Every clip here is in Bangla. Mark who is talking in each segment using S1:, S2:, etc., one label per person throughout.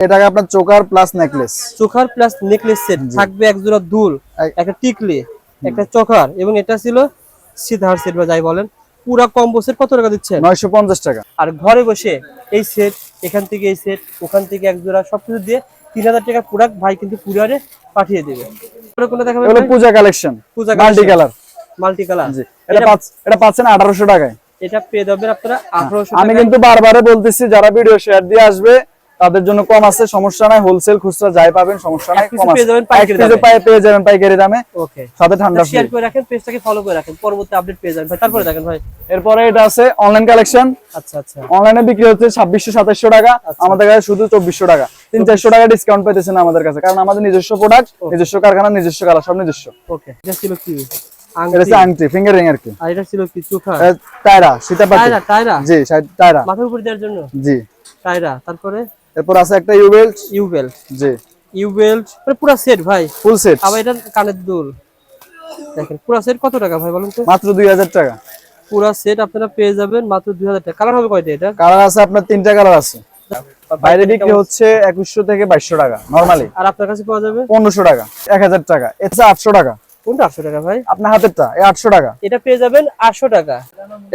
S1: এটাকে আপনার choker plus necklace
S2: choker plus necklace set থাকবে এক জোড়া দুল
S1: এক-
S2: একটা টিকলি একটা চোখার এবং এটা ছিল সিধার সেট বা যাই বলেন। পুরা কম্বো সেট কত টাকা দিচ্ছেন?
S1: নয়শো পঞ্চাশ টাকা।
S2: আর ঘরে বসে এই সেট এখান থেকে এই সেট ওখান থেকে এক জোড়া সবকিছু দিয়ে তিন হাজার টাকা প্রোডাক্ট ভাই কিন্তু কুরিয়ারে পাঠিয়ে দেবে। কোনো দেখাবেন
S1: Puja collection
S2: Puja
S1: multi colour
S2: multi colour
S1: জি এটা পাচ্ছ এটা পাচ্ছেন আঠারোশো টাকায়।
S2: এটা পেয়ে যাবেন আপনারা আঠারোশো
S1: আমি কিন্তু বারবারে বলতেছি যারা ভিডিও শেয়ার দিয়ে আসবে তাদের জন্য কম আছে সমস্যা নাই হোলসেল খুচরা যাই পাবেন সমস্যা নাই কম আছে। পেয়ে যাবেন পাইকারি দামে।
S2: ওকে
S1: সাথে ঠান্ডা
S2: শেয়ার করে রাখেন পেজটাকে ফলো করে রাখেন পরবর্তী আপডেট পেয়ে যাবেন। ভাই তারপরে দেখেন ভাই।
S1: এরপরে এটা আছে অনলাইন কালেকশন
S2: আচ্ছা আচ্ছা।
S1: অনলাইনে বিক্রি হচ্ছে ছাব্বিশশো সাতাশশো টাকা। আমাদের কাছে শুধু চব্বিশশো টাকা। তিন চারশো টাকা ডিসকাউন্ট পেতেছেন আমাদের কাছে কারণ আমাদের নিজস্ব প্রোডাক্ট নিজস্ব কারখানা নিজস্ব কালার সব নিজস্ব।
S2: ওকে এটা ছিল কি? আংটি
S1: ফিঙ্গার রিং আর কি।
S2: আর এটা ছিল কি? চোখা।
S1: টায়রা সীতাপাতি
S2: টায়রা টায়রা
S1: জি টায়রা
S2: মাথার উপর দেওয়ার জন্য?
S1: জি।
S2: টায়রা তারপরে?
S1: এরপর আছে একটা ইউ বেল্ট
S2: ইউ বেল্ট
S1: জি।
S2: ইউ বেল্ট পুরো সেট ভাই।
S1: ফুল সেট
S2: আবার এটা কানের দুল। দেখেন পুরো সেট কত টাকা ভাই বলুন তো?
S1: মাত্র দুই হাজার টাকা।
S2: পুরো সেট আপনারা পেয়ে যাবেন মাত্র দুই হাজার টাকা। কালার হবে কয়টা এটা?
S1: কালার আছে আপনার তিনটা কালার আছে। বাইরে বিক্রি হচ্ছে একুশশো থেকে বাইশশো টাকা নরমালি
S2: আর আপনার কাছে পাওয়া যাবে?
S1: পনেরোশো টাকা এক হাজার টাকা। এটা আটশো টাকা।
S2: কোনটা আটশো টাকা ভাই?
S1: আপনার হাতেরটা এই আটশো টাকা।
S2: এটা পেয়ে যাবেন আটশো টাকা।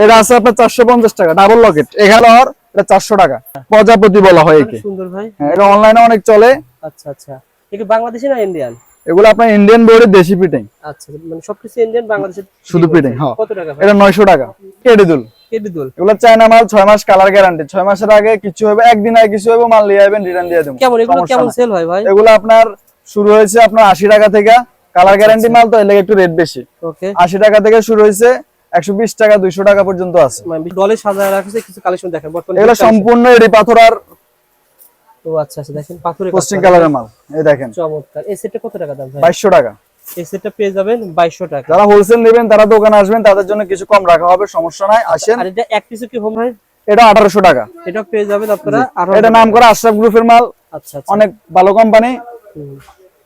S1: এটা আছে আপনার চারশো পঞ্চাশ টাকা ডাবল লকেট এখানে আর এটা চারশো টাকা। প্রজাপতি বলা হয় একে।
S2: সুন্দর ভাই।
S1: হ্যাঁ, এটা অনলাইনে অনেক চলে।
S2: আচ্ছা আচ্ছা। এটা বাংলাদেশি না ইন্ডিয়ান
S1: এগুলো আপনার ইন্ডিয়ান বোর্ডে দেশি পিটিং
S2: আচ্ছা মানে সবকিছু ইন্ডিয়ান বাংলাদেশের
S1: শুধু পিটিং হ্যাঁ।
S2: কত টাকা
S1: এটা নয়শো টাকা। কেডিদুল
S2: কেটে দুল
S1: এগুলো চায়না মাল ছয় মাস কালার গ্যারান্টি ছয় মাসের আগে কিছু হবে একদিন আগে কিছু হবে মাল নিয়ে যাবেন রিটার্ন দিয়ে দেবো।
S2: কেমন? এগুলো কেমন সেল হয় ভাই?
S1: এগুলো আপনার শুরু হয়েছে আপনার আশি টাকা থেকে। কালার গ্যারান্টি মাল তো এর লেগে একটু রেট বেশি।
S2: ওকে
S1: আশি টাকা থেকে শুরু হয়েছে একশো বিশ টাকা দুইশো টাকা পর্যন্ত আছে।
S2: মানে ডলে সাজায় রাখছে কিছু কালেকশন দেখেন। বর্তমানে
S1: এগুলো সম্পূর্ণ এডি পাথর আর
S2: ও আচ্ছা আচ্ছা দেখেন পাথরের
S1: পোস্টিং কালারের মাল। এই দেখেন।
S2: চমৎকার। এই সেটটা কত টাকা দাম ভাই?
S1: বাইশশো টাকা।
S2: এই সেটটা পেয়ে যাবেন বাইশশো টাকা।
S1: যারা হোলসেল নেবেন তারা দোকানে আসবেন তাদের জন্য কিছু কম রাখা হবে সমস্যা নাই। আসেন।
S2: আর এটা এক পিসে কি হোম ভাই
S1: এটা আঠারোশো টাকা।
S2: এটা পেয়ে যাবেন আপনারা
S1: এটা নাম করা আশরাফ গ্রুপের মাল।
S2: আচ্ছা আচ্ছা।
S1: অনেক ভালো কোম্পানি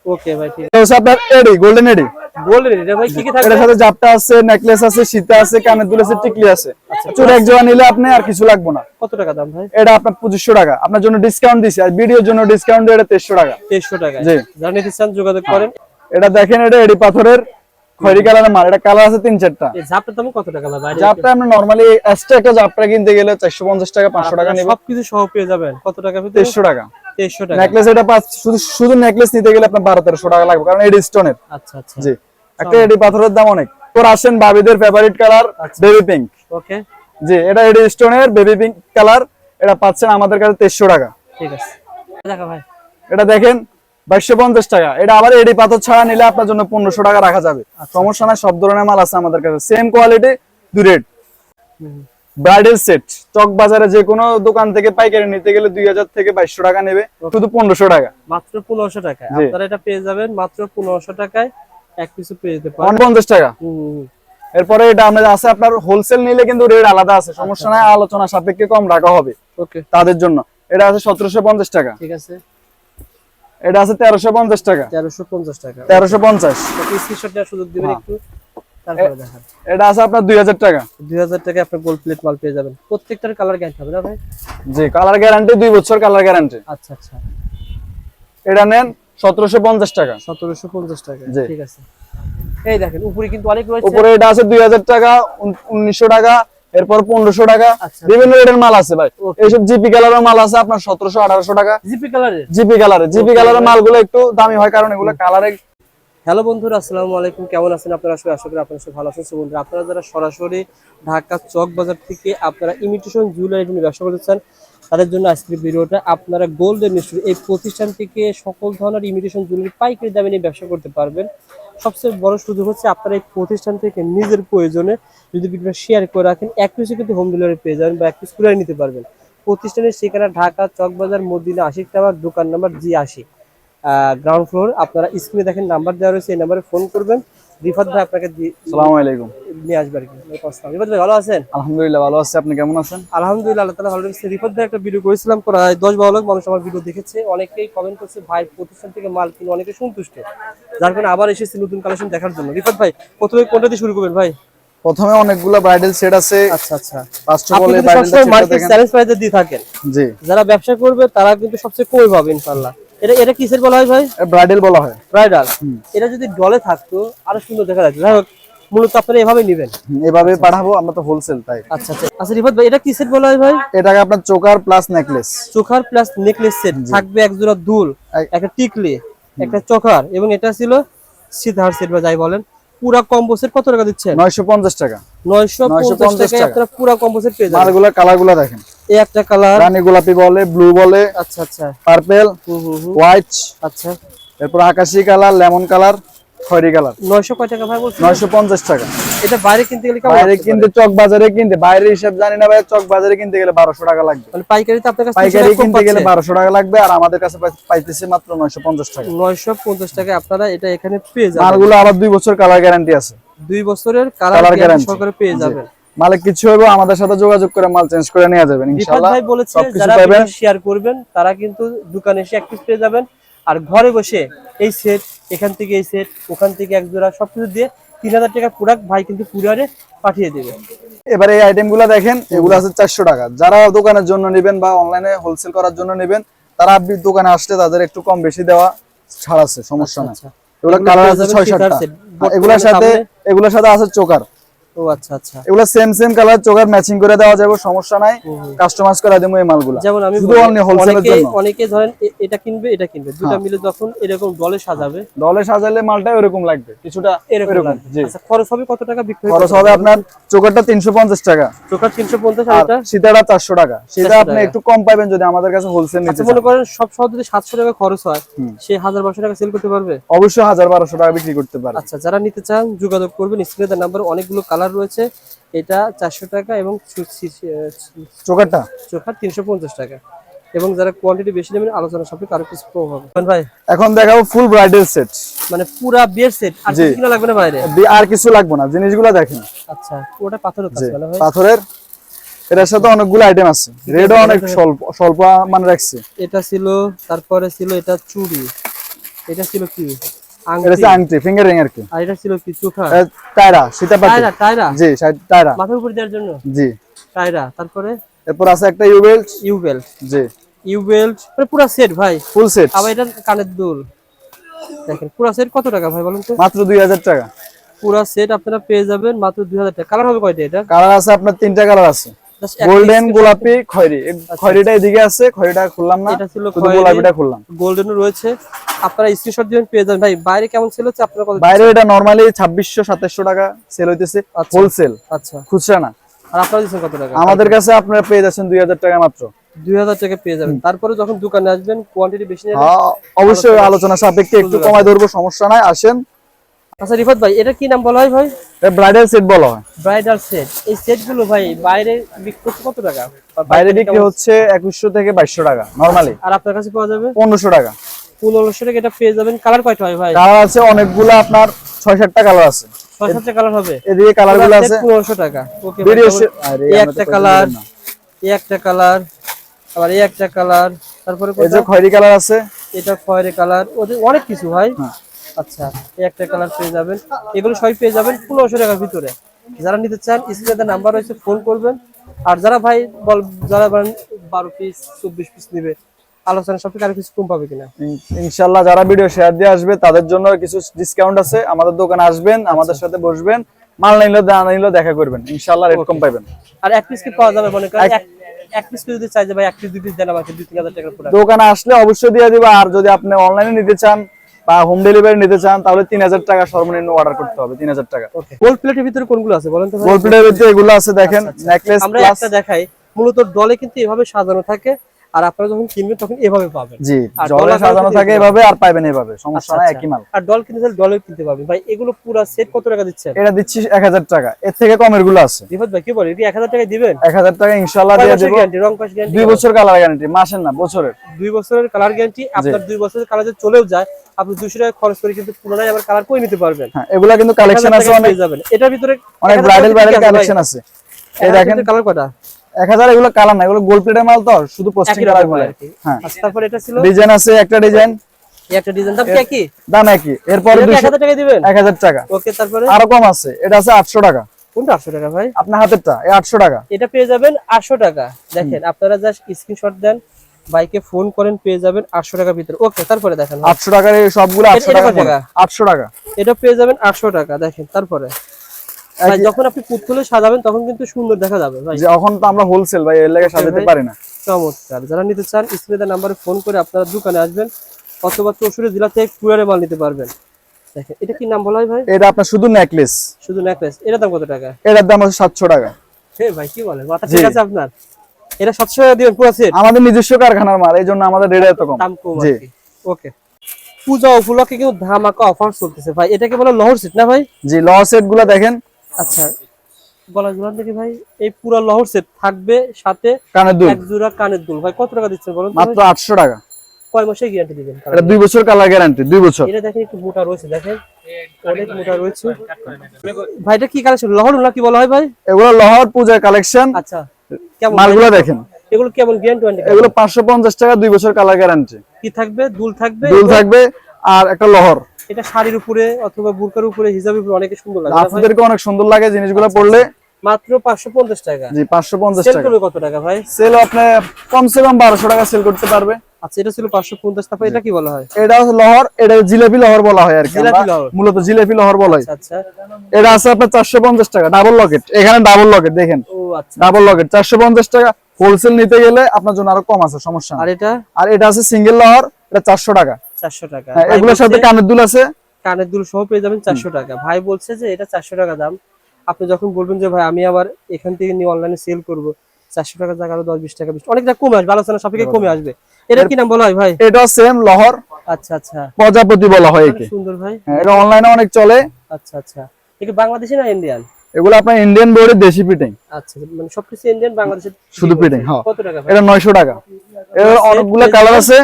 S2: ওকে ভাই ঠিক
S1: হচ্ছে আপনার এডি গোল্ডেন এডি
S2: বললেন এটা ভাই কি কি থাকবে?
S1: এটার সাথে জাপটা আছে নেকলেস আছে সীতা আছে কানের দুল আছে টিকলি আছে। চুর এক জোড়া নিলে আপনি আর কিছু লাগবে না।
S2: কত টাকা দাম ভাই?
S1: এটা আপনার পঁচিশশো টাকা। আপনার জন্য ডিসকাউন্ট দিছি আর ভিডিওর জন্য ডিসকাউন্ট এটা তেইশশো টাকা।
S2: তেইশশো টাকা।
S1: জি।
S2: চান যোগাযোগ করেন।
S1: এটা দেখেন এটা এডি পাথরের খয়রি কালারের মাল। এটা কালার আছে তিন চারটা।
S2: দাম কত টাকা ভাই?
S1: জাপটা আমরা নর্মালি এক্সট্রা একটা জাপটা কিনতে গেলে চারশো পঞ্চাশ টাকা পাঁচশো টাকা নিবে।
S2: সবকিছু সহ পেয়ে যাবেন। কত টাকা ভিতরে?
S1: তেইশশো টাকা।
S2: তেইশশো টাকা।
S1: নেকলেস এটা পাঁচ শুধু শুধু নেকলেস নিতে গেলে আপনার বারো তেরোশো টাকা লাগবে কারণ এডি স্টোনের
S2: আচ্ছা আচ্ছা।
S1: জি। একটা এডি পাথরের দাম অনেক। তোর আসেন বাবিদের favourite colour baby pink
S2: okay.
S1: জি এটা এডি স্টোনের বেবি পিঙ্ক কালার এটা পাচ্ছেন আমাদের কাছে তেইশশো টাকা।
S2: ঠিক আছে। দেখা ভাই।
S1: এটা দেখেন বাইশশো পঞ্চাশ টাকা। এটা আবার এডি পাথর ছাড়া নিলে আপনার জন্য পনেরোশো টাকা রাখা যাবে। সমস্যা নাই সব ধরনের মাল আছে আমাদের কাছে। সেম কোয়ালিটি দু রেট ব্রাইডাল সেট চক বাজারে যে কোনো দোকান থেকে পাইকারি নিতে গেলে দুই হাজার থেকে বাইশশো টাকা নেবে শুধু পনেরোশো টাকা।
S2: মাত্র পনেরোশো টাকা। আপনারা এটা পেয়ে যাবেন মাত্র পনেরোশো টাকায় এক পিছু পেয়ে যেতে পারেন।
S1: পঞ্চাশ টাকা। এরপরে এটা আমাদের আছে আপনার হোলসেল নিলে কিন্তু রেট আলাদা আছে সমস্যা নাই আলোচনা সাপেক্ষে কম রাখা হবে
S2: ওকে
S1: তাদের জন্য। এটা আছে সতেরোশো পঞ্চাশ টাকা।
S2: ঠিক আছে।
S1: এটা আছে তেরোশো পঞ্চাশ টাকা।
S2: তেরোশো পঞ্চাশ টাকা।
S1: তেরোশো পঞ্চাশ।
S2: সুযোগ দিবেন
S1: হ্যাঁ।
S2: একটু। তারপরে দেখান।
S1: এটা আছে আপনার টাকা।
S2: দুই হাজার আপনি গোল্ড প্লেট মাল পেয়ে যাবেন। প্রত্যেকটার কালার গ্যারান্টি হবে না ভাই?
S1: জি কালার গ্যারান্টি দুই বছর কালার গ্যারান্টি
S2: আচ্ছা আচ্ছা।
S1: এটা নেন টাকা।
S2: ঠিক আছে। এই দেখেন উপরে কিন্তু অনেক রয়েছে।
S1: উপরে এটা আছে দুই হাজার টাকা উন- উনিশশো টাকা এরপর পনেরোশো টাকা।
S2: আচ্ছা।
S1: বিভিন্ন রেটের মাল আছে ভাই. এইসব জিপি কালারের মাল আছে আপনার সতেরোশো আঠারোশো টাকা।
S2: জিপি কালারের?
S1: জিপি কালারের জিপি কালারের মালগুলো একটু দামি হয় কারণ এগুলো কালারে
S2: হ্যালো বন্ধুরা, আসসালামু আলাইকুম। কেমন আছেন আপনারা? সবাই আশা করি আপনারা সবাই ভালো আছেন। বন্ধুরা আপনারা যারা সরাসরি ঢাকা চক বাজার থেকে আপনারা ইমিটেশন জুয়েলারি নিয়ে ব্যবসা করতে চান, তাদের জন্য আজকের ভিডিওটা আপনারা গোল্ডেন ইনস্টিটিউট এই প্রতিষ্ঠান থেকে সকল ধরনের ইমিটেশন জুয়েলারি পাইকারি দামে নিয়ে ব্যবসা করতে পারবেন। সবচেয়ে বড় সুযোগ হচ্ছে আপনারা এই প্রতিষ্ঠান থেকে নিজের প্রয়োজনে যদি ভিডিওটা শেয়ার করে রাখেন, এক পিসে কিন্তু হোম ডেলিভারি পেয়ে যাবেন বা এক পিস নিতে পারবেন। প্রতিষ্ঠানের ঠিকানা ঢাকা চকবাজার মদিনা আশিক টাওয়ার, দোকান নাম্বার জি আশি গ্রাউন্ড ফ্লোর আপনারা স্ক্রিনে দেখেন নাম্বার দেওয়া রয়েছে এই নাম্বারে ফোন করবেন। রিফাত ভাই আপনাকে
S1: সালাম আলাইকুম।
S2: নিয়ে আসবে আর কি। রিফাত ভাই ভালো আছেন?
S1: আলহামদুলিল্লাহ ভালো আছে। আপনি কেমন আছেন?
S2: আলহামদুলিল্লাহ আল্লাহ তালা ভালো লেগেছে রিফাত ভাই একটা ভিডিও করেছিলাম প্রায় দশ বারো লাখ মানুষ আমার ভিডিও দেখেছে। অনেকেই কমেন্ট করছে ভাই প্রতিষ্ঠান থেকে মাল কিনে অনেকে সন্তুষ্ট। যার কারণে আবার এসেছি নতুন কালেকশন দেখার জন্য। রিফাত ভাই প্রথমে কোনটা দিয়ে শুরু করবেন ভাই?
S1: প্রথমে অনেকগুলো ব্রাইডাল সেট আছে।
S2: আচ্ছা আচ্ছা।
S1: ফার্স্ট অফ অল ব্রাইডাল
S2: সবসময় মার্কেট চ্যালেঞ্জ প্রাইসে দিয়ে থাকেন
S1: জি।
S2: যারা ব্যবসা করবে তারা কিন্তু সবচেয়ে কমে পাবে ইনশাল্লাহ এটা এটা কিসের বলা হয় ভাই?
S1: ব্রাইডাল বলা হয়।
S2: ব্রাইডাল। এটা যদি ডলে থাকতো আরও সুন্দর দেখা যাচ্ছে। যাই হোক মূলত আপনারা এভাবে নেবেন।
S1: এভাবে পাঠাবো আমরা তো হোলসেল তাই।
S2: আচ্ছা আচ্ছা। আচ্ছা রিফাত ভাই এটা কিসের বলা হয় ভাই?
S1: এটাকে আপনার choker plus necklace
S2: choker plus necklace set থাকবে এক জোড়া দুল একটা টিকলি একটা চোখার এবং এটা ছিল সিধার সেট বা যাই বলেন পুরা কম্বো সেট কত টাকা দিচ্ছেন?
S1: নয়শো পঞ্চাশ টাকা।
S2: নয়শো পঞ্চাশ
S1: 950 টাকা।
S2: আপনারা পুরা কম্বো সেট পেয়ে যাবেন।
S1: মালগুলা কালারগুলা দেখেন।
S2: এই একটা কালার
S1: রানী গোলাপি বলে ব্লু বলে
S2: আচ্ছা আচ্ছা।
S1: পার্পেল হোয়াইট
S2: আচ্ছা।
S1: এরপর আকাশি কালার লেমন কালার খয়রি কালার
S2: নয়শো কয় টাকা ভাই বলছেন?
S1: নয়শো পঞ্চাশ টাকা।
S2: এটা বাইরে কিনতে গেলে কেমন
S1: বাইরে কিনতে চক বাজারে কিনতে বাইরের হিসাব জানি না ভাই চক বাজারে কিনতে গেলে বারোশো টাকা লাগবে?
S2: মানে পাইকারিতে আপনার কাছে
S1: পাইকারি কিনতে গেলে বারোশো টাকা লাগবে আর আমাদের কাছে পাইতেছে মাত্র নয়শো পঞ্চাশ টাকা।
S2: নয়শো পঞ্চাশ টাকায় আপনারা এটা এখানে পেয়ে যাবেন।
S1: মালগুলো আবার দুই বছর কালার গ্যারান্টি আছে।
S2: দুই বছরের কালার গ্যারান্টি
S1: গ্যারান্টি
S2: সহকারে পেয়ে যাবেন।
S1: মালে কিছু হবে আমাদের সাথে যোগাযোগ করে মাল চেঞ্জ করে নিয়ে যাবেন ইনশাআল্লাহ
S2: ভাই বলেছে যারা
S1: পাবেন।
S2: শেয়ার করবেন তারা কিন্তু দোকানে এসে এক পিস পেয়ে যাবেন। আর ঘরে বসে এই সেট এখান থেকে এই সেট ওখান থেকে এক জোড়া সবকিছু দিয়ে তিন হাজার টাকা প্রোডাক্ট ভাই কিন্তু কুরিয়ারে পাঠিয়ে দেবে।
S1: এবারে এই আইটেমগুলা দেখেন এগুলো আছে চারশো টাকা। যারা দোকানের জন্য নেবেন বা অনলাইনে হোলসেল করার জন্য নেবেন তারা আপনি দোকানে আসলে তাদের একটু কম বেশি দেওয়া ছাড় আছে সমস্যা নাই।
S2: আচ্ছা
S1: এগুলো
S2: এগুলো
S1: কালার আছে। ছয় সাতটা এগুলোর সাথে এগুলোর সাথে আছে চোকার।
S2: ও আচ্ছা আচ্ছা।
S1: এগুলো same same colour choker matching করে দেওয়া যাবে সমস্যা নাই। কাস্টমাইজ করে দেবো এই মালগুলো।
S2: যেমন আমি
S1: শুধু অনলি হোলসেলের জন্য।
S2: অনেকে ধরেন এটা কিনবে এটা কিনবে। দুটো মিলে যখন এরকম দলে সাজাবে।
S1: দলে সাজালে মালটা এরকম লাগবে। কিছুটা
S2: এরকম
S1: এরকম
S2: লাগবে।
S1: জি।
S2: আচ্ছা খরচ হবে কত টাকা বিক্রি
S1: খরচ হবে আপনার চোকারটা তিনশো পঞ্চাশ টাকা।
S2: চোখার তিনশো পঞ্চাশ আর
S1: আর
S2: এটা?
S1: সীতাটা চারশো টাকা। সেটা আপনি একটু কম পাবেন যদি আমাদের কাছে হোলসেল নিতে
S2: আচ্ছা মনে করেন সব সহ যদি সাতশো টাকা খরচ হয়। সে হাজার বারোশো টাকা সেল করতে পারবে?
S1: অবশ্যই হাজার বারোশো টাকা বিক্রি করতে পারে।
S2: আচ্ছা যারা নিতে চান যোগাযোগ করবেন। স্ক্রিনে নাম্বার অনেকগুলো কালার রয়েছে। এটা চারশো টাকা এবং চু- সি- সি- আহ,
S1: চোকারটা
S2: চোখা তিনশো পঞ্চাশ টাকা। এবং যারা কোয়ান্টিটি বেশি নেবেন আলোচনা সাপেক্ষে আরও কিছু কম হবে। ভাই
S1: এখন দেখাবো ফুল ব্রাইডাল সেট
S2: মানে পুরা বিয়ের সেট আর কিছু লাগবে না বাইরে?
S1: আর কিছু লাগবে না জিনিসগুলো দেখেন।
S2: আচ্ছা ওটা পাথরের কাজ মানে ভাই
S1: পাথরের। এটার সাথে অনেকগুলো আইটেম আছে। রেডও অনেক স্বল্প স্বল্প মানে রাখছে।
S2: এটা ছিল তারপরে ছিল এটা চুড়ি। এটা ছিল কি?
S1: এটা হচ্ছে আংটি ফিঙ্গারিং আর কি।
S2: আর এটা ছিল কি চোখা?
S1: টায়রা সীতাপাতি
S2: টায়রা টায়রা?
S1: জি টায়রা।
S2: মাথার উপর দেওয়ার জন্য?
S1: জি।
S2: টায়রা তারপরে?
S1: এরপর আছে একটা ইউ বেল্ট
S2: ইউ বেল্ট
S1: জি।
S2: ইউ বেল্ট মানে পুরো সেট ভাই।
S1: ফুল সেট
S2: আবার এটা কানের দুল। দেখেন পুরো সেট কত টাকা ভাই বলুন তো?
S1: মাত্র দুই হাজার টাকা।
S2: পুরো সেট আপনারা পেয়ে যাবেন মাত্র দুই হাজার টাকা। কালার হবে কয়টা এটা?
S1: কালার আছে আপনার তিনটা কালার আছে। গোল্ডেন গোলাপি খয়েরি। খয়েরিটা এদিকে আছে খয়েরিটা খুললাম না।
S2: এটা ছিল
S1: গোলাপিটা খুললাম।
S2: গোল্ডেনও রয়েছে। আপনারা স্ক্রিনশট দিবেন পেয়ে যাবেন। ভাই বাইরে কেমন ছিল হচ্ছে? আপনারা
S1: বাইরে এটা নরমালি ছাব্বিশশো সাতাশশো টাকা সেল হইতেছে
S2: আচ্ছা।
S1: হোলসেল
S2: আচ্ছা।
S1: খুচরা না।
S2: আর আপনারা দিচ্ছেন কত টাকা?
S1: আমাদের কাছে আপনারা পেয়ে যাচ্ছেন দুই হাজার টাকা মাত্র।
S2: দুই হাজার টাকা পেয়ে যাবেন। তারপরে যখন দোকানে আসবেন কোয়ান্টিটি বেশি নেবেন
S1: হ্যাঁ, অবশ্যই আলোচনা সাপেক্ষে একটু কমায় ধরবো সমস্যা নাই আসেন।
S2: আচ্ছা রিফাত ভাই এটা কি নাম বলা হয় ভাই?
S1: ব্রাইডাল সেট বলা হয়।
S2: ব্রাইডাল সেট এই সেটগুলো ভাই বাইরে বিক্রি করতে কত টাকা?
S1: বাইরে বিক্রি হচ্ছে একুশশো থেকে বাইশশো টাকা নরমালি
S2: আর আপনার কাছে পাওয়া যাবে?
S1: পনেরোশো টাকা।
S2: পনেরোশো টাকা এটা পেয়ে যাবেন। কালার কয়টা হয় ভাই?
S1: কালার আছে অনেকগুলো আপনার ছয় সাতটা কালার আছে।
S2: ছয় সাতটা কালার হবে?
S1: এদিকে কালারগুলো আছে।
S2: পনেরোশো টাকা। ওকে
S1: আরে
S2: এই একটা কালার এই একটা কালার আবার এই একটা কালার তারপরে
S1: এই যে? খয়েরি কালার আছে।
S2: এটা খয়েরি কালার অনেক কিছু ভাই।
S1: হ্যাঁ।
S2: আচ্ছা এই একটা কালার পেয়ে যাবেন। এগুলো সবই পেয়ে যাবেন পনেরোশো টাকার ভিতরে। যারা নিতে চান স্ক্রিনে নাম্বার রয়েছে ফোন করবেন। আর যারা ভাই বল যারা বলেন বারো পিস চব্বিশ পিস নিবে আলোচনা আর কিছু কম পাবে কিনা?
S1: ইনশাল্লাহ যারা ভিডিও শেয়ার দিয়ে আসবে তাদের জন্য কিছু ডিসকাউন্ট আছে। আমাদের দোকানে আসবেন আমাদের সাথে বসবেন। মাল নিলে না নিলেও দেখা করবেন। ইনশাল্লাহ রেট কম পাইবেন।
S2: আর এক পিস কি পাওয়া যাবে মনে করেন? এক- এক পিস যদি চাই যে ভাই এক পিস দুই পিস দেন আমাকে দুই তিন হাজার টাকার
S1: দোকানে আসলে অবশ্যই দিয়ে দিবা। আর যদি আপনি অনলাইনে নিতে চান বা হোম ডেলিভারি নিতে চান তাহলে তিন হাজার টাকা সর্বনিম্ন অর্ডার করতে হবে তিন হাজার টাকা।
S2: গোল্ড প্লেটের ভিতরে কোনগুলো আছে বলেন তো
S1: গোল্ড প্লেটের ভিতরে এগুলো আছে দেখেন নেকলেস
S2: আমরা
S1: প্লাস
S2: একটা দেখাই। মূলত ডলে কিন্তু এভাবে সাজানো থাকে। আর আপনারা যখন কিনবেন তখন এভাবে পাবেন।
S1: জি জলে সাজানো থাকে এভাবে আর পাইবেন এভাবে সমস্যা নাই
S2: আচ্ছা।
S1: একই মাল।
S2: আর ডল কিনতে চাইলে ডলে কিনতে পারবেন। ভাই এগুলো পুরো সেট কত টাকা দিচ্ছেন?
S1: এটা দিচ্ছি এক হাজার টাকা। এর থেকে কমেরগুলো আছে।
S2: রিফাত ভাই কি বলে এক হাজার টাকা দিবেন?
S1: এক হাজার টাকা ইনশাল্লাহ
S2: কয়
S1: দিয়ে দেবো।
S2: গ্যারান্টি রং পাশ গ্যারান্টি
S1: দুই বছর কালার গ্যারান্টি মাসের না বছরের।
S2: দুই বছরের কালার গ্যারান্টি আপনার দুই বছরের কালার যদি চলেও যায় আপনি দুশো টাকা খরচ করে কিন্তু পুনরায় আবার কালার করে নিতে পারবেন।
S1: হ্যাঁ এগুলা কিন্তু কালেকশন আছে অনেক
S2: যাবেন। এটার ভিতরে
S1: অনেক ব্রাইডাল ব্রাইডাল কালেকশন আছে। এই দেখেন।
S2: কালার কটা
S1: এক হাজার এগুলো কালার না এগুলো গোল্ড প্লেটের মাল তো শুধু পোস্টিং কালার। হ্যাঁ।
S2: আচ্ছা তারপরে এটা ছিল?
S1: ডিজাইন আছে একটা ডিজাইন
S2: একটা ডিজাইন দাম কি
S1: দাম একই। এরপর
S2: এটা কি এক
S1: দুইশো
S2: হাজার টাকা দিবেন?
S1: এক হাজার টাকা।
S2: ওকে তারপরে?
S1: আরও কম আছে এটা আছে আটশো টাকা।
S2: কোনটা আটশো টাকা ভাই?
S1: আপনার হাতেরটা এই আটশো টাকা।
S2: এটা পেয়ে যাবেন আটশো টাকা। দেখেন আপনারা জাস্ট স্ক্রিনশট দেন বাইকে ফোন করেন পেয়ে যাবেন আটশো টাকার ভিতরে। ওকে তারপরে দেখেন ভাই।
S1: আটশো টাকার এই সবগুলো আটশো
S2: এটা
S1: টাকা
S2: কত টাকা?
S1: আটশো টাকা।
S2: এটা পেয়ে যাবেন আটশো টাকা দেখেন তারপরে। যখন আপনি পুতুলে সাজাবেন তখন কিন্তু সুন্দর দেখা যাবে ভাই।
S1: যে এখন তো আমরা হোলসেল ভাই এর লেগে সাজাতে পারি না।
S2: চমৎকার। যারা নিতে চান স্ক্রিনে নাম্বারে ফোন করে আপনারা দোকানে আসবেন অথবা চৌষট্টি জেলা থেকে কুরিয়ারে মাল নিতে পারবেন। দেখেন এটা কি নাম বলা হয় ভাই?
S1: এটা আপনার শুধু নেকলেস
S2: শুধু নেকলেস এটা দাম কত টাকা?
S1: এটার দাম হচ্ছে সাতশো টাকা।
S2: হে ভাই কি বলেন? মাথা ঠিক আছে আপনার? এটা সাতশো টাকা দিবেন পুরো সেট
S1: আমাদের নিজস্ব কারখানার মাল এই জন্য আমাদের রেট এত কম।
S2: দাম কম
S1: জি।
S2: ওকে পূজা উপলক্ষে কিন্তু ধামাকা অফার চলতেছে ভাই। এটাকে বলে লহর সেট না ভাই?
S1: জি ল সেটগুলা দেখেন।
S2: আচ্ছা। গলা ভাই এই পুরো লহর সেট থাকবে সাথে
S1: কানের দুল।
S2: এক জোড়া কানের দুল। ভাই কত টাকা দিচ্ছেন বলুন
S1: মাত্র
S2: ভাই?
S1: আটশো টাকা।
S2: কয় মাসে গ্যারান্টি দিবেন
S1: এটা দুই বছর কালার গ্যারান্টি দুই বছর।
S2: এটা দেখেন একটু মোটা রয়েছে দেখেন। অনেক মোটা রয়েছে। ভাই এটা কি কালেকশন লহর না কি বলা হয় ভাই?
S1: এগুলো লহর পূজার কালেকশন
S2: আচ্ছা। কেমন
S1: মালগুলো দেখেন।
S2: এগুলো কেমন গ্যারান্টি
S1: এগুলো পাঁচশো পঞ্চাশ টাকা দুই বছর কালার গ্যারান্টি
S2: কি থাকবে? দুল থাকবে?
S1: দুল থাকবে আর একটা লহর।
S2: এটা শাড়ির উপরে অথবা বুরকার উপরে হিজাবের উপরে অনেক সুন্দর লাগে।
S1: আপনাদেরকে অনেক সুন্দর লাগে জিনিসগুলো পড়লে
S2: মাত্র পাঁচশো পঞ্চাশ টাকা।
S1: জি পাঁচশো পঞ্চাশ
S2: সেল
S1: টাকা।
S2: করবে কত টাকা ভাই?
S1: সেল আপনি কমসে কম বারোশো টাকা সেল করতে পারবে।
S2: আচ্ছা এটা ছিল পাঁচশো পঞ্চাশ তারপর এটা কি বলা হয়?
S1: এটা লহর এটা জিলেপি লহর বলা হয় আর কি। মূলত জিলেপি লহর বলা হয়
S2: আচ্ছা।
S1: এটা আছে আপনার চারশো পঞ্চাশ টাকা ডাবল লকেট এখানে ডাবল লকেট দেখেন।
S2: ও আচ্ছা।
S1: ডাবল লকেট চারশো পঞ্চাশ টাকা। হোলসেল নিতে গেলে আপনার জন্য আরও কম আছে সমস্যা
S2: আর এটা?
S1: আর এটা আছে সিঙ্গেল লহর এটা চারশো টাকা।
S2: চারশো টাকা।
S1: হ্যাঁ, এগুলোর সাথে কানের দুল আছে?
S2: কানের দুল সহ পেয়ে যাবেন চারশো টাকা। ভাই বলছে যে এটা চারশো টাকা দাম। আপনি যখন বলবেন যে ভাই আমি আবার এখান থেকে নিয়ে অনলাইনে সেল করব চারশো টাকা জায়গা আরও দশ বিশ টাকা বিশ অনেকটা কমে আসবে আলোচনা সাপেক্ষে কমে আসবে। এটা কি নাম বলা হয় ভাই
S1: এটা সেম লহর
S2: আচ্ছা আচ্ছা।
S1: প্রজাপতি বলা হয় একে।
S2: সুন্দর ভাই।
S1: হ্যাঁ, এটা অনলাইনে অনেক চলে।
S2: আচ্ছা আচ্ছা। এটা বাংলাদেশি না ইন্ডিয়ান
S1: এগুলো আপনার ইন্ডিয়ান বোর্ডের দেশি পিটিং
S2: আচ্ছা মানে সবকিছু ইন্ডিয়ান বাংলাদেশের
S1: শুধু পিটিং হ্যাঁ।
S2: কত টাকা
S1: এটা নয়শো টাকা। এর অনেকগুলো কালার আছে।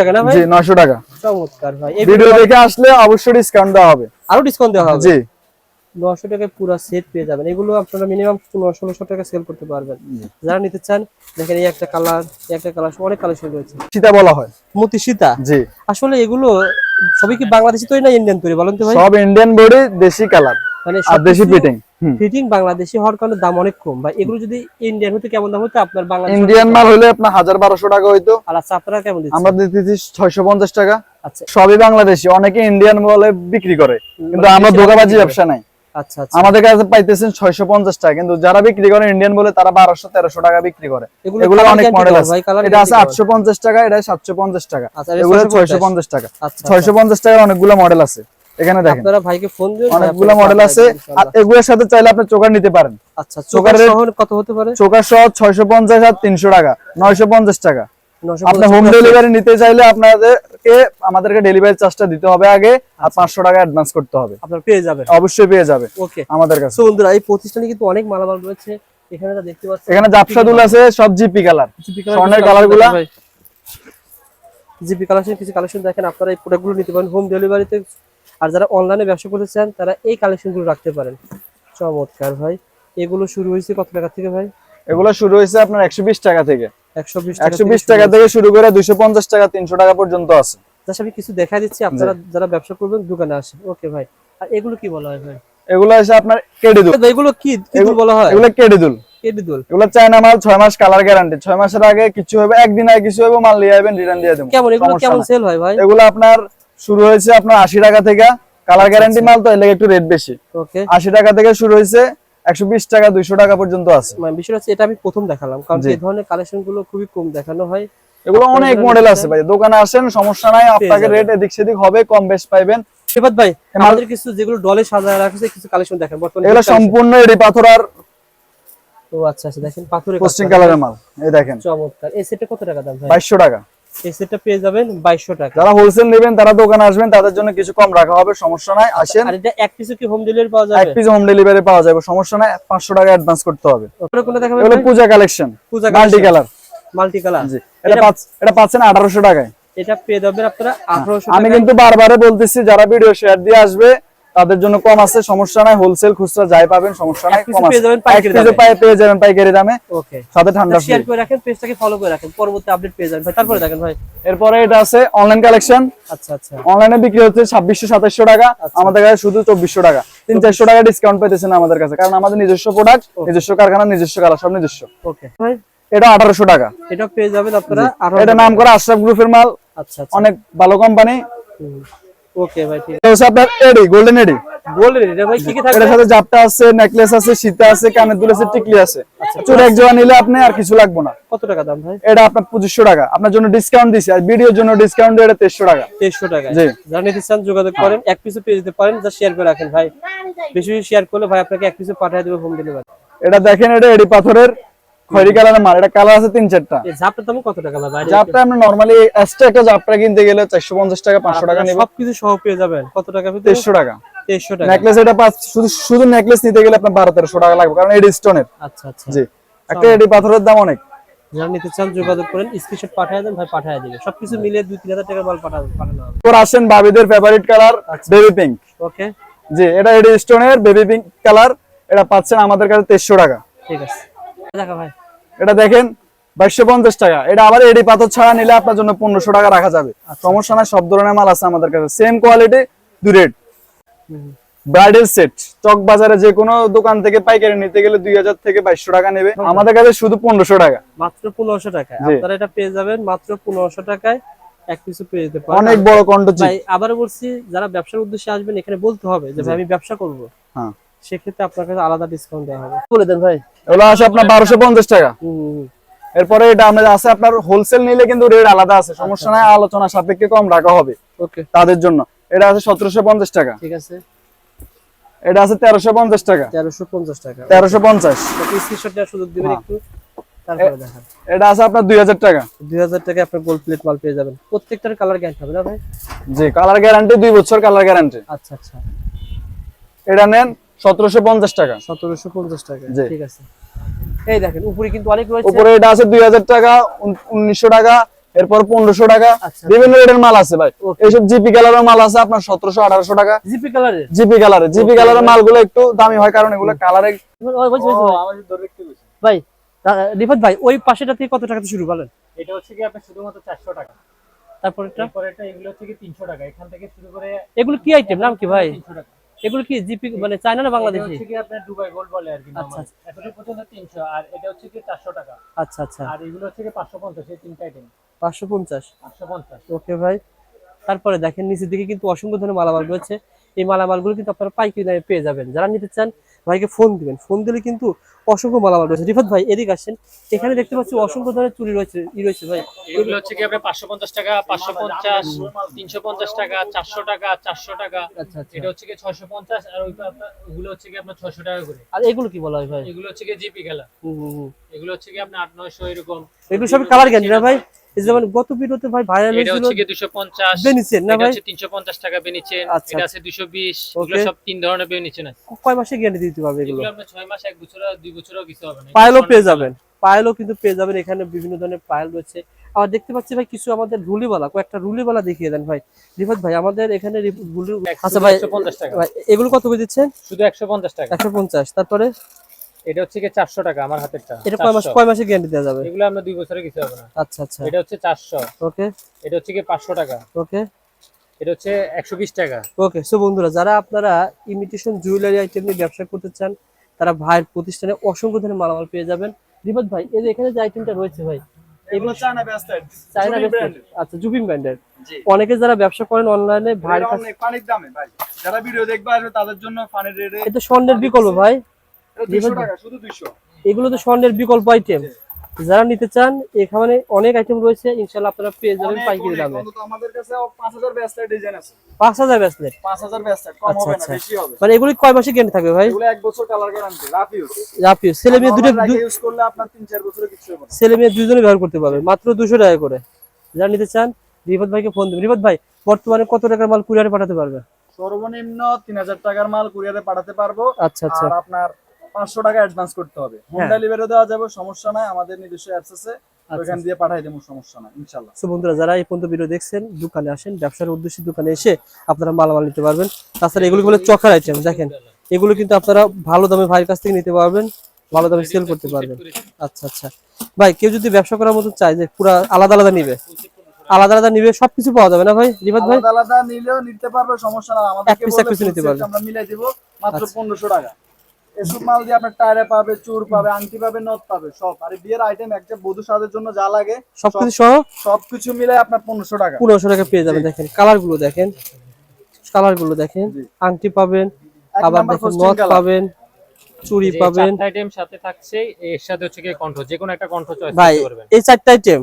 S2: টাকা না ভাই?
S1: জি নয়শো টাকা।
S2: চমৎকার ভাই। এই
S1: ভিডিও দেখে আসলে অবশ্যই ডিসকাউন্ট দেওয়া হবে।
S2: আরও ডিসকাউন্ট দেওয়া হবে?
S1: জি।
S2: টাকায় পুরো সেট পেয়ে যাবেন। এগুলো আপনারা মিনিমাম টাকা সেল করতে পারবেন। যারা নিতে চান দেখেন এই একটা কালার এই একটা কালার অনেক কালেকশন রয়েছে।
S1: সীতা বলা হয়।
S2: মতি সীতা?
S1: জি।
S2: আসলে এগুলো সবই কি বাংলাদেশি তৈরি না ইন্ডিয়ান তৈরি বলেন তো ভাই?
S1: সব ইন্ডিয়ান বোর্ডে দেশি কালার
S2: মানে
S1: দেশি পিটিং
S2: ফিটিং বাংলাদেশি হওয়ার কারণে দাম অনেক কম। ভাই এগুলো যদি ইন্ডিয়ান হতো কেমন দাম হতো আপনার বাংলাদেশ
S1: ইন্ডিয়ান মাল হলে আপনার হাজার বারোশো টাকা হইতো।
S2: আর আচ্ছা আপনারা কেমন দিচ্ছেন?
S1: আমরা দিতেছি ছয়শো পঞ্চাশ টাকা।
S2: আচ্ছা।
S1: সবই বাংলাদেশি অনেকে ইন্ডিয়ান বলে বিক্রি করে কিন্তু আমরা ধোকাবাজি ব্যবসা নাই।
S2: আচ্ছা আচ্ছা।
S1: আমাদের কাছে পাইতেছেন ছয়শো পঞ্চাশ টাকা কিন্তু যারা বিক্রি করে ইন্ডিয়ান বলে তারা বারোশো তেরোশো টাকা বিক্রি করে।
S2: এগুলো
S1: অনেক মডেল আছে। এটা আছে আটশো পঞ্চাশ টাকা এটা সাতশো পঞ্চাশ টাকা।
S2: আচ্ছা,
S1: এগুলো ছয়শো পঞ্চাশ। টাকা।
S2: আচ্ছা
S1: ছয়শো পঞ্চাশ টাকার অনেকগুলো মডেল আছে। এখানে দেখেন।
S2: আপনারা ভাইকে ফোন দিন
S1: অনেকগুলো মডেল আছে। আর। এগুলোর সাথে চাইলে আপনি চোকার নিতে পারেন।
S2: আচ্ছা চোকার সহ কত হতে পারে?
S1: চোকার সহ ছয়শো পঞ্চাশ আর তিনশো টাকা নয়শো পঞ্চাশ টাকা। আপনি হোম ডেলিভারি নিতে চাইলে আপনাদেরকে আমাদেরকে ডেলিভারি চার্জটা দিতে হবে আগে আর পাঁচশো টাকা অ্যাডভান্স করতে হবে।
S2: আপনারা পেয়ে যাবেন।
S1: অবশ্যই পেয়ে যাবে
S2: ওকে।
S1: আমাদের কাছে।
S2: বন্ধুরা এই প্রতিষ্ঠানে কিন্তু অনেক মালামাল রয়েছে। এখানে দেখতে পাচ্ছেন
S1: এখানে জাপসা দুল আছে সব জিপি কালার। স্বর্ণের কালারগুলা
S2: জিপি কালেকশন কিছু কালেকশন দেখেন আপনারা এই প্রোডাক্টগুলো নিতে পারেন। হোম ডেলিভারিতে আর যারা অনলাইনে ব্যবসা করতে চান তারা এই কালেকশনগুলো রাখতে পারেন। চমৎকার ভাই। এগুলো শুরু হয়েছে কত টাকা থেকে ভাই?
S1: এগুলো শুরু হয়েছে আপনার একশো বিশ টাকা থেকে।
S2: একশো বিশ
S1: টাকা থেকে শুরু করে পঞ্চাশ টাকা তিনশো টাকা পর্যন্ত আছে।
S2: জাস্ট আমি কিছু দেখা দিচ্ছি আপনারা যারা ব্যবসা করবেন দোকানে আসেন। ওকে ভাই। আর এগুলো কি বলা হয় ভাই?
S1: এগুলো হচ্ছে আপনার কেডি
S2: এগুলো কি কি দুল বলা হয়?
S1: এগুলো কেডি দুল এগুলো চায়না মাল ছয় মাস কালার গ্যারান্টি ছয় মাসের আগে কিছু হবে একদিন আগে কিছু হবে মাল নিয়ে যাবেন রিটার্ন দিয়ে দেবো।
S2: কেমন? এগুলো কেমন সেল হয় ভাই?
S1: এগুলো আপনার শুরু হয়েছে আপনার আশি টাকা থেকে। কালার গ্যারান্টি মাল তো এর লেগে একটু রেট বেশি। আশি টাকা থেকে শুরু হয়েছে একশো বিশ টাকা দুইশো টাকা পর্যন্ত আছে।
S2: মানে বিষয়টা হচ্ছে এটা আমি প্রথম দেখালাম কারণ এই ধরনের কালেকশনগুলো খুবই কম দেখানো হয়।
S1: এগুলো অনেক মডেল আছে ভাই। দোকানে আসেন সমস্যা নাই আপনাকে রেট এদিক সেদিক হবে কম বেশ পাইবেন।
S2: ভাই আমাদের কিছু যেগুলো ডলে সাজায় রাখছে কিছু কালেকশন দেখেন বর্তমানে
S1: এগুলো সম্পূর্ণ এডি পাথর আর
S2: ও আচ্ছা আচ্ছা দেখেন পাথরের
S1: কালারের মাল। এই দেখেন।
S2: চমৎকার। এই কত টাকা দাম ভাই?
S1: টাকা।
S2: এই সেটটা পেয়ে যাবেন বাইশশো টাকা।
S1: যারা হোলসেল নেবেন তারা দোকানে আসবেন তাদের জন্য কিছু কম রাখা হবে সমস্যা নাই। আসেন।
S2: আর এটা এক পিসে কি হোম ডেলিভারি পাওয়া
S1: এক
S2: যাবে
S1: পিস হোম ডেলিভারি পাওয়া যাবে সমস্যা নাই পাঁচশো টাকা অ্যাডভান্স করতে হবে।
S2: ওপরে কোনটা দেখাবেন
S1: Puja collection
S2: Puja
S1: multi colour
S2: multi colour
S1: জি এটা পাঁচ এটা পাচ্ছেন আঠারোশো টাকায়।
S2: এটা পেয়ে যাবেন আপনারা আঠারোশো
S1: আমি কিন্তু বারবারে বলতেছি যারা ভিডিও শেয়ার দিয়ে আসবে তাদের জন্য কম আছে সমস্যা নাই হোলসেল খুচরা যাই পাবেন সমস্যা নাই কম আছে। পেয়ে যাবেন পাইকারি দামে।
S2: ওকে
S1: সাথে ঠান্ডা
S2: শেয়ার করে রাখেন পেজটাকে ফলো করে রাখেন পরবর্তী আপডেট পেয়ে যাবেন। ভাই তারপরে দেখেন ভাই।
S1: এরপরে এটা আছে অনলাইন কালেকশন
S2: আচ্ছা আচ্ছা।
S1: অনলাইনে বিক্রি হচ্ছে ছাব্বিশশো সাতাশশো টাকা আমাদের কাছে শুধু চব্বিশশো টাকা। তিন চারশো টাকা ডিসকাউন্ট পেতেছেন আমাদের কাছে কারণ আমাদের নিজস্ব প্রোডাক্ট নিজস্ব কারখানা নিজস্ব কালার সব নিজস্ব।
S2: ওকে ভাই
S1: এটা আঠারোশো টাকা।
S2: এটা পেয়ে যাবেন আপনারা
S1: এটা নাম করা আশরাফ গ্রুপের মাল।
S2: আচ্ছা আচ্ছা।
S1: অনেক ভালো কোম্পানি
S2: ওকে ভাই ঠিক
S1: হচ্ছে আপনার এডি গোল্ডেন এডি।
S2: বললেন এটা ভাই কি কি থাকবে?
S1: এটার সাথে জাপটা আছে নেকলেস আছে সীতা আছে কানের দুল আছে টিকলি আছে। চুর এক জোড়া নিলে আপনি আর কিছু লাগবে না।
S2: কত টাকা দাম ভাই?
S1: এটা আপনার পঁচিশশো টাকা। আপনার জন্য ডিসকাউন্ট দিছি আর ভিডিওর জন্য ডিসকাউন্ট দিয়ে এটা টাকা।
S2: তেইশশো টাকা।
S1: জি।
S2: যারা নিতে চান যোগাযোগ করেন। এক পিসও পেয়ে যেতে পারেন যা শেয়ার করে রাখেন ভাই। বেশি বেশি শেয়ার করলে ভাই আপনাকে এক পিসও পাঠিয়ে দেবে হোম ডেলিভারি
S1: এটা দেখেন এটা এডি পাথরের। খয়রি কালারের মাল এটা কালার আছে তিন চারটা।
S2: দাম কত টাকা ভাই?
S1: জাপটা আমরা নরমালি এক্সট্রা একটা জাপটা কিনতে গেলে চারশো পঞ্চাশ টাকা পাঁচশো টাকা
S2: আপনারা
S1: নিব।
S2: সবকিছু সহ পেয়ে যাবেন। কত টাকা পেতে
S1: তেইশশো টাকা।
S2: তেইশশো টাকা।
S1: নেকলেস এটা পাঁচ শুধু শুধু নেকলেস নিতে গেলে আপনার বারো তেরোশো টাকা লাগবে কারণ এডি স্টোনের
S2: আচ্ছা আচ্ছা।
S1: জি। একটা এডি পাথরের দাম অনেক।
S2: যারা নিতে চান যোগাযোগ করেন স্ক্রিনশট পাঠিয়ে দেন ভাই পাঠিয়ে দিবে। সবকিছু তিন হাজার টাকার মাল পাঠাবেন পাঠানো হবে।
S1: আসেন বাবিদের favourite colour baby pink
S2: okay.
S1: জি এটা এডি স্টোনের বেবি পিঙ্ক কালার এটা পাচ্ছেন আমাদের কাছে তেইশশো টাকা।
S2: ঠিক আছে। ভাই।
S1: এটা দেখেন বাইশশো পঞ্চাশ টাকা। এটা আবার এডি পাথর ছাড়া নিলে আপনার জন্য পনেরোশো টাকা রাখা যাবে। সমস্যা নাই সব ধরনের মাল আছে আমাদের কাছে। সেম কোয়ালিটি দু রেট ব্রাইডাল সেট চক বাজারে যে কোনো দোকান থেকে পাইকারি নিতে গেলে দুই হাজার থেকে বাইশশো টাকা নেবে। আমাদের কাছে শুধু পনেরোশো টাকা।
S2: মাত্র পনেরোশো টাকায়।
S1: জি।
S2: আপনারা এটা পেয়ে যাবেন মাত্র পনেরোশো টাকায়। এক পিছু পেয়ে যেতে পারেন।
S1: অনেক বড় কন্টজি
S2: ভাই আবারও বলছি যারা ব্যবসার উদ্দেশ্যে আসবেন এখানে বলতে হবে যে ভাই আমি ব্যবসা করব।
S1: হ্যাঁ।
S2: সেক্ষেত্রে আপনার কাছে আলাদা ডিসকাউন্ট দেওয়া হবে। বলে দেন ভাই।
S1: এগুলো আছে আপনার বারোশো পঞ্চাশ টাকা। এরপরে এটা আমাদের আছে আপনার হোলসেল নিলে কিন্তু রেট আলাদা আছে সমস্যা নাই আলোচনা সাপেক্ষে কম রাখা হবে
S2: ওকে
S1: তাদের জন্য। এটা আছে সতেরোশো পঞ্চাশ টাকা।
S2: ঠিক আছে।
S1: এটা আছে তেরোশো পঞ্চাশ টাকা।
S2: তেরোশো পঞ্চাশ টাকা।
S1: তেরোশো পঞ্চাশ।
S2: স্ক্রিনশট দেওয়ার সুযোগ দিবেন
S1: হ্যাঁ।
S2: একটু তারপরে দেখান।
S1: এটা আছে আপনার দুই হাজার টাকা।
S2: দুই হাজার টাকা আপনার গোল্ড প্লেট মাল পেয়ে যাবেন। প্রত্যেকটার কালার গ্যারান্টি হবে না ভাই?
S1: জি কালার গ্যারান্টি দুই বছর কালার গ্যারান্টি
S2: আচ্ছা আচ্ছা।
S1: এটা নেন সতেরোশো পঞ্চাশ টাকা।
S2: সতেরোশো পঞ্চাশ টাকা ঠিক আছে। এই দেখেন উপরে কিন্তু অনেক রয়েছে।
S1: উপরে এটা আছে দুই হাজার টাকা উন- উনিশশো টাকা এরপর পনেরোশো টাকা।
S2: আচ্ছা।
S1: বিভিন্ন রেটের মাল আছে ভাই. এইসব জিপি কালারের মাল আছে আপনার সতেরোশো আঠারোশো টাকা।
S2: জিপি কালারের
S1: জিপি কালারের জিপি কালারের মালগুলো একটু দামি হয় কারণ এগুলো কালারে
S2: ভাই রিফাত ভাই ওই পাশেটা থেকে কত টাকা থেকে শুরু বলেন?
S3: এটা হচ্ছে কি আপনার শুধুমাত্র চারশো টাকা। এরপরেরটা এগুলো হচ্ছে কি তিনশো টাকা। এখান থেকে শুরু করে
S2: এগুলো কি আইটেম নাম কি ভাই?
S3: তিনশো টাকা।
S2: এগুলো কি জিপি মানে চায়না না
S3: এটা
S2: বাংলাদেশি
S3: হচ্ছে কি আপনার দুবাই গোল্ড বলে আর কি
S2: আচ্ছা,
S3: normal। এতটুকু পর্যন্ত তিনশো আর এটা হচ্ছে কি চারশো টাকা।
S2: আচ্ছা আচ্ছা।
S3: আর এগুলো হচ্ছে কি পাঁচশো পঞ্চাশ এই তিনটা আইটেম
S2: পাঁচশো পঞ্চাশ?
S3: পাঁচশো পঞ্চাশ।
S2: ওকে ভাই। তারপরে দেখেন নিচের দিকে কিন্তু অসংখ্য ধরনের মালামাল রয়েছে। এই মালামালগুলো কিন্তু আপনারা পাইকারি দামে পেয়ে যাবেন। যারা নিতে চান ভাইকে ফোন দিবেন। ফোন দিলে কিন্তু অসংখ্য মালামাল রয়েছে। রিফাত ভাই এদিকে আসেন। এখানে দেখতে পাচ্ছি অসংখ্য ধরনের চুরি রয়েছে ই রয়েছে ভাই।
S3: এগুলো হচ্ছে কি আপনার পাঁচশো পঞ্চাশ টাকা পাঁচশো পঞ্চাশ তিনশো পঞ্চাশ টাকা চারশো টাকা চারশো টাকা।
S2: আচ্ছা আচ্ছা।
S3: এটা হচ্ছে কি ছয়শো পঞ্চাশ আর ওই আপনার- ওগুলো হচ্ছে কি আপনার ছয়শো টাকা করে।
S2: আর এগুলো কি বলা হয় ভাই?
S3: এগুলো হচ্ছে কি জিপি খেলা। এগুলো হচ্ছে কি আপনার আট নয়শো এরকম।
S2: এগুলো সবই কালার গ্যান্ডি না ভাই? যেমন গত ভিডিওতে ভাই ভাইরাল
S3: এটা হচ্ছে কি দুশো পঞ্চাশ
S2: বেনিসেন না
S3: এটা
S2: ভাই?
S3: হচ্ছে তিনশো পঞ্চাশ টাকা বেনিচেন
S2: আচ্ছা,
S3: এটা আছে দুশো বিশ এগুলো সব তিন ধরনের বেনিচেন আছে।
S2: কয় মাসে গ্যারান্টি দিতে পারবে এগুলো?
S3: এগুলো আপনার ছয় মাস এক বছর আর দুই বছরও কিছু হবে না।
S2: পায়েলও পেয়ে যাবেন। পায়েলও কিন্তু পেয়ে যাবেন। এখানে বিভিন্ন ধরনের পায়েল রয়েছে। আবার দেখতে পাচ্ছি ভাই কিছু আমাদের রুলিওয়ালা কয়েকটা রুলিওয়ালা দেখিয়ে দেন ভাই। রিফাত ভাই আমাদের এখানে আচ্ছা ভাই এগুলো কত করে দিচ্ছেন?
S3: শুধু একশো পঞ্চাশ টাকা।
S2: একশো পঞ্চাশ। তারপরে?
S3: এটা হচ্ছে কি চারশো টাকা আমার হাতেরটা
S2: এটা কয় মাস কয় মাসে গ্যারান্টি দেওয়া যাবে?
S3: এগুলো আমরা দুই বছরে কিছু হবে না।
S2: আচ্ছা আচ্ছা।
S3: এটা হচ্ছে চারশো।
S2: ওকে।
S3: এটা হচ্ছে কি পাঁচশো টাকা।
S2: ওকে।
S3: এটা হচ্ছে একশো বিশ টাকা।
S2: ওকে সো বন্ধুরা যারা আপনারা ইমিটেশন জুয়েলারি আইটেম নিয়ে ব্যবসা করতে চান তারা ভাইয়ের প্রতিষ্ঠানে অসংখ্য ধরনের মালামাল পেয়ে যাবেন। রিফাত ভাই এই যে এখানে যে আইটেমটা রয়েছে ভাই
S1: এগুলো চায়না ব্যাস্টেড
S2: চাইনা আচ্ছা জুবিন ব্র্যান্ডের অনেকে যারা ব্যবসা করেন অনলাইনে ভাইয়ের কাছে
S1: অনেক পানির দামে ভাই। যারা ভিডিও দেখবে আসবে তাদের জন্য পানির রেটে
S2: এটা স্বর্ণের বিকল্প ভাই। এগুলো তো স্বর্ণের বিকল্প আইটেম যারা নিতে চান এখানে অনেক আইটেম রয়েছে আপনারা পেয়ে যাবেন পাইকারি দামে।
S1: আমাদের কাছে পাঁচ হাজার ডিজাইন আছে।
S2: পাঁচ হাজার ব্যাসলেট
S1: পাঁচ হাজার কম হবে না। বেশি হবে।
S2: মানে এগুলি কয় মাসে গ্যারান্টি থাকবে ভাই?
S1: এগুলো এক বছর কালার গ্যারান্টি রাফ ইউজ
S2: ছেলে মেয়ে দুটো
S1: ইউজ করলে আপনার তিন চার বছরে কিছু হবে
S2: ছেলে মেয়ে দুজনে ব্যবহার করতে পারবে। মাত্র দুশো টাকা করে। যারা নিতে চান রিফত ভাইকে ফোন দেবেন। রিফত ভাই বর্তমানে কত টাকার মাল কুরিয়ারে পাঠাতে পারবে?
S1: সর্বনিম্ন তিন হাজার টাকার মাল কুরিয়ারে পাঠাতে পারব।
S2: আচ্ছা আচ্ছা।
S1: আর আপনার পাঁচশো টাকা অ্যাডভান্স করতে হবে। হোম
S2: হ্যাঁ।
S1: ডেলিভারি দেওয়া যাবে সমস্যা নাই। আমাদের নিজস্ব অ্যাপস আছে
S2: আচ্ছা।
S1: ওইখান দিয়ে পাঠাই দেবো সমস্যা নাই ইনশাল্লাহ।
S2: বন্ধুরা যারা এই পর্যন্ত ভিডিও দেখছেন দোকানে আসেন ব্যবসার উদ্দেশ্যে দোকানে এসে আপনারা মালামাল নিতে পারবেন। তাছাড়া এগুলো বলে চকার আইটেম দেখেন। এগুলো কিন্তু আপনারা ভালো দামে ভাইয়ের কাছ থেকে নিতে পারবেন ভালো দামে সেল করতে পারবেন। আচ্ছা আচ্ছা। ভাই কেউ যদি ব্যবসা করার মতো চায় যে পুরো আলাদা আলাদা নিবে আলাদা আলাদা নিবে সবকিছু পাওয়া যাবে না ভাই রিফাত ভাই?
S1: আলাদা আলাদা নিলেও নিতে পারবে সমস্যা না আমাদেরকে
S2: নিতে পারবে।
S1: আমরা মিলাই দিব মাত্র
S2: আচ্ছা।
S1: পনেরোশো টাকা। এসব মাল দিয়ে আপনার টায়ারে পাবে চুর পাবে আংটি পাবে নথ পাবে সব। আর বিয়ের আইটেম একটা বধূ সাজের জন্য যা লাগে
S2: সবকিছু সহ?
S1: সবকিছু মিলে আপনার পনেরোশো টাকা।
S2: পনেরোশো টাকা পেয়ে যাবেন দেখেন কালারগুলো দেখেন কালারগুলো দেখেন। আংটি পাবেন আবার দেখেন নথ পাবেন
S3: যে
S2: পাবেন।
S3: আইটেম সাথে থাকছে এর সাথে হচ্ছে কি কণ্ঠ যে কোনো একটা কণ্ঠ চয়েস
S2: ভাই
S3: করতে পারবেন।
S2: এই চারটা আইটেম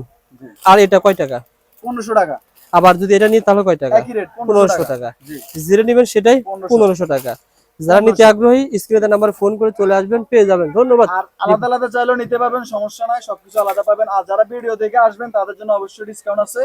S2: আর এটা কয় টাকা?
S1: পনেরোশো টাকা।
S2: আবার যদি এটা নিই তাহলে কয় টাকা? পনেরোশো টাকা। যেটা নেবেন সেটাই
S1: 1500
S2: পনেরোশো টাকা। যারা নিতে আগ্রহী স্ক্রিনে নাম্বার ফোন করে চলে আসবেন পেয়ে যাবেন। ধন্যবাদ।
S1: আলাদা আলাদা চাইলেও নিতে পারবেন সমস্যা নাই সবকিছু আলাদা পাবেন। আর যারা ভিডিও দেখে আসবেন তাদের জন্য অবশ্যই ডিসকাউন্ট আছে।